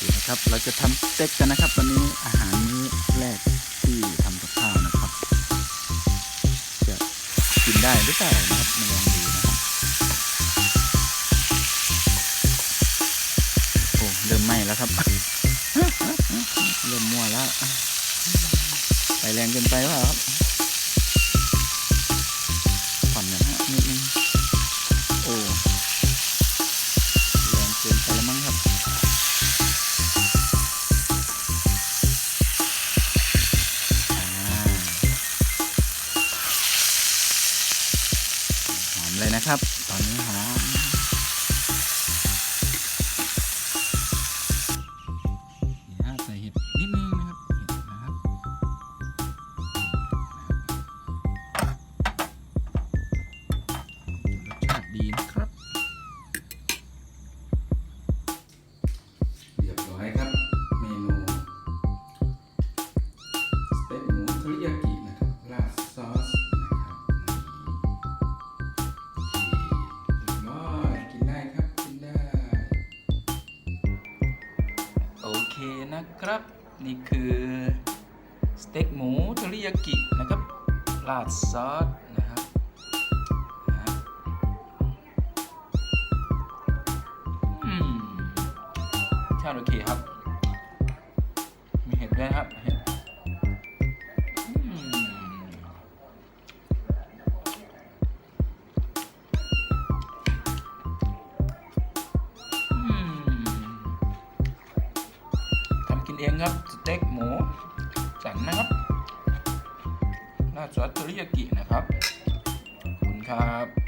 ดีนะครับ เราจะทำสเต็กกันนะครับ วันนี้อาหารมื้อแรกที่ทำกับข้าวนะครับ จะกินได้หรือเปล่านะครับมาลองดูนะครับโอ้เริ่มไหม้แล้วครับ เริ่มมัวแล้วไปแรงเกินไปเปล่าครับ เลยนะครับ ตอนนี้หอ นะครับ นี่คือสเต็กหมูเทริยากินะครับราดซอสนะครับนะอืมชาติโอเคครับ มีเห็ดด้วยครับเห็ด เองครับ สเต็กหมูสันนะครับหน้าซอสเทริยากินะครับ ขอบคุณครับ